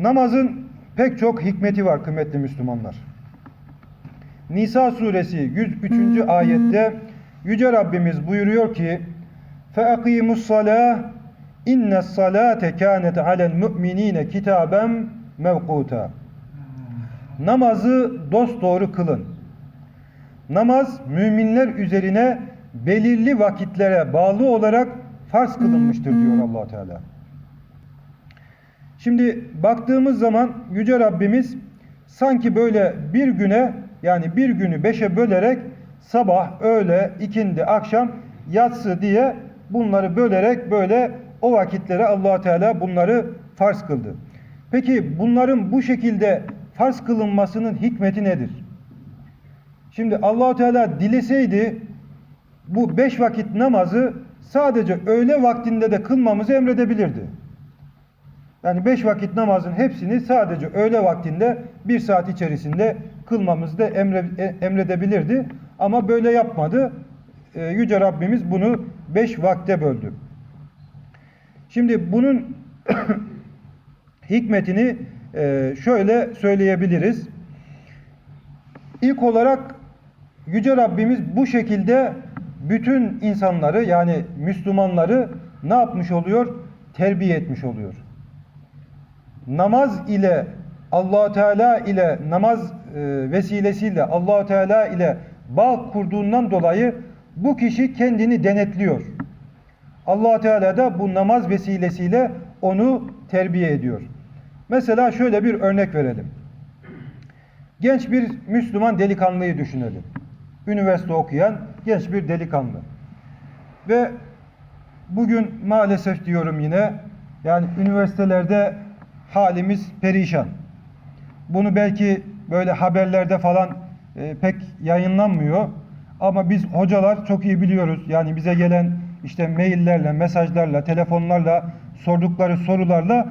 Namazın pek çok hikmeti var kıymetli Müslümanlar. Nisa suresi 103. ayette Yüce Rabbimiz buyuruyor ki فَاَقِيمُ الصَّلَاةِ اِنَّ الصَّلَاةَ كَانَتْ عَلَى الْمُؤْمِنِينَ كِتَابًا مَوْقُوتًا Namazı dosdoğru kılın. Namaz müminler üzerine belirli vakitlere bağlı olarak farz kılınmıştır diyor allah Teala. Şimdi baktığımız zaman Yüce Rabbimiz sanki böyle bir güne yani bir günü beşe bölerek sabah, öğle, ikindi, akşam, yatsı diye bunları bölerek böyle o vakitlere allah Teala bunları farz kıldı. Peki bunların bu şekilde farz kılınmasının hikmeti nedir? Şimdi allah Teala dileseydi bu beş vakit namazı sadece öğle vaktinde de kılmamızı emredebilirdi. Yani beş vakit namazın hepsini sadece öğle vaktinde bir saat içerisinde kılmamızı da emre, e, emredebilirdi. Ama böyle yapmadı. E, Yüce Rabbimiz bunu beş vakte böldü. Şimdi bunun hikmetini e, şöyle söyleyebiliriz. İlk olarak Yüce Rabbimiz bu şekilde bütün insanları yani Müslümanları ne yapmış oluyor? Terbiye etmiş oluyor. Namaz ile allah Teala ile namaz e, vesilesiyle allah Teala ile bağ kurduğundan dolayı bu kişi kendini denetliyor. allah Teala da bu namaz vesilesiyle onu terbiye ediyor. Mesela şöyle bir örnek verelim. Genç bir Müslüman delikanlıyı düşünelim. Üniversite okuyan genç bir delikanlı. Ve bugün maalesef diyorum yine yani üniversitelerde halimiz perişan. Bunu belki böyle haberlerde falan e, pek yayınlanmıyor. Ama biz hocalar çok iyi biliyoruz. Yani bize gelen işte maillerle, mesajlarla, telefonlarla sordukları sorularla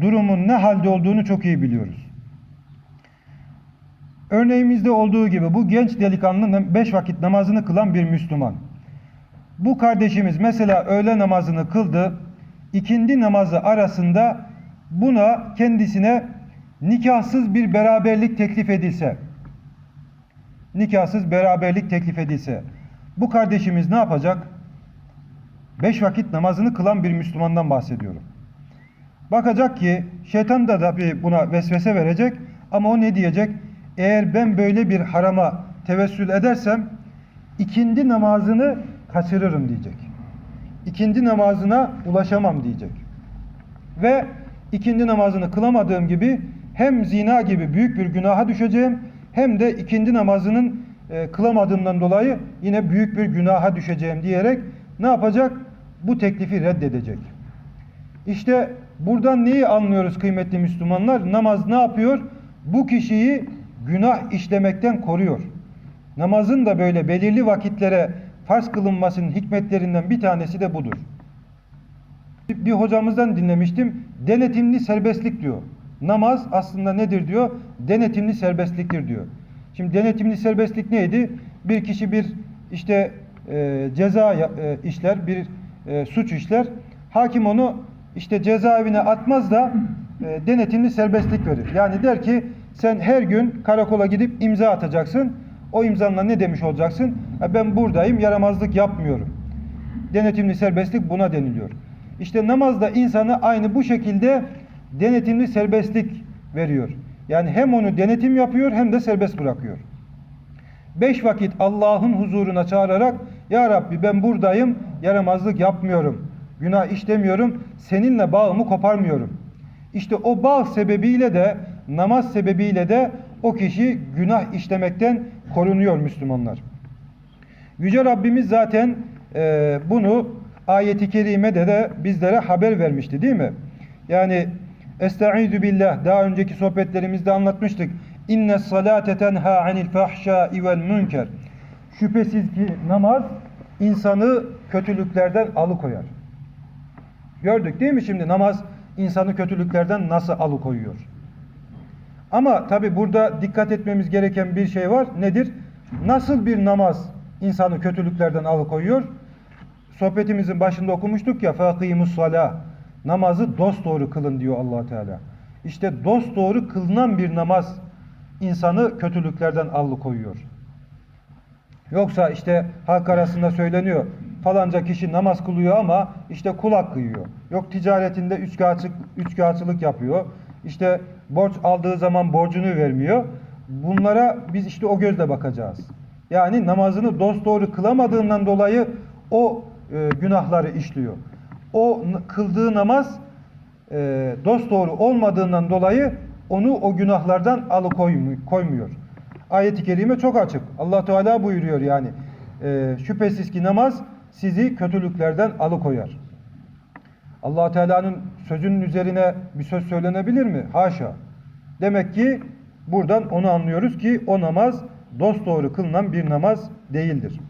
durumun ne halde olduğunu çok iyi biliyoruz. Örneğimizde olduğu gibi bu genç delikanlı beş vakit namazını kılan bir Müslüman. Bu kardeşimiz mesela öğle namazını kıldı. ikindi namazı arasında buna kendisine nikahsız bir beraberlik teklif edilse, nikahsız beraberlik teklif edilse, bu kardeşimiz ne yapacak? Beş vakit namazını kılan bir Müslümandan bahsediyorum. Bakacak ki şeytan da tabii buna vesvese verecek ama o ne diyecek? Eğer ben böyle bir harama tevessül edersem ikindi namazını kaçırırım diyecek. İkindi namazına ulaşamam diyecek. Ve ikindi namazını kılamadığım gibi hem zina gibi büyük bir günaha düşeceğim hem de ikindi namazının e, kılamadığımdan dolayı yine büyük bir günaha düşeceğim diyerek ne yapacak? Bu teklifi reddedecek. İşte buradan neyi anlıyoruz kıymetli Müslümanlar? Namaz ne yapıyor? Bu kişiyi günah işlemekten koruyor. Namazın da böyle belirli vakitlere farz kılınmasının hikmetlerinden bir tanesi de budur. Bir hocamızdan dinlemiştim. Denetimli serbestlik diyor. Namaz aslında nedir diyor? Denetimli serbestliktir diyor. Şimdi denetimli serbestlik neydi? Bir kişi bir işte e, ceza e, işler, bir e, suç işler. Hakim onu işte cezaevine atmaz da e, denetimli serbestlik verir. Yani der ki sen her gün karakola gidip imza atacaksın. O imzanla ne demiş olacaksın? Ben buradayım, yaramazlık yapmıyorum. Denetimli serbestlik buna deniliyor. İşte namazda insana aynı bu şekilde denetimli serbestlik veriyor. Yani hem onu denetim yapıyor hem de serbest bırakıyor. Beş vakit Allah'ın huzuruna çağırarak Ya Rabbi ben buradayım, yaramazlık yapmıyorum, günah işlemiyorum, seninle bağımı koparmıyorum. İşte o bağ sebebiyle de namaz sebebiyle de o kişi günah işlemekten korunuyor Müslümanlar. Yüce Rabbimiz zaten e, bunu ayeti kerimede de bizlere haber vermişti değil mi? Yani Estaizu billah daha önceki sohbetlerimizde anlatmıştık. İnne salate tenha anil fahşai vel münker. Şüphesiz ki namaz insanı kötülüklerden alıkoyar. Gördük değil mi şimdi namaz insanı kötülüklerden nasıl alıkoyuyor? Ama tabi burada dikkat etmemiz gereken bir şey var. Nedir? Nasıl bir namaz insanı kötülüklerden alıkoyuyor? Sohbetimizin başında okumuştuk ya fakimus salah. Namazı dosdoğru kılın diyor allah Teala. İşte dost doğru kılınan bir namaz insanı kötülüklerden alıkoyuyor. Yoksa işte halk arasında söyleniyor falanca kişi namaz kılıyor ama işte kul hakkı yiyor. Yok ticaretinde üçkağıtçılık, üçkağıtçılık yapıyor. İşte borç aldığı zaman borcunu vermiyor. Bunlara biz işte o gözle bakacağız. Yani namazını dosdoğru kılamadığından dolayı o e, günahları işliyor. O kıldığı namaz e, dosdoğru olmadığından dolayı onu o günahlardan alıkoymuyor. Ayet-i kerime çok açık. Allah Teala buyuruyor yani. e, şüphesiz ki namaz sizi kötülüklerden alıkoyar. Allah Teala'nın sözünün üzerine bir söz söylenebilir mi? Haşa. Demek ki buradan onu anlıyoruz ki o namaz dosdoğru kılınan bir namaz değildir.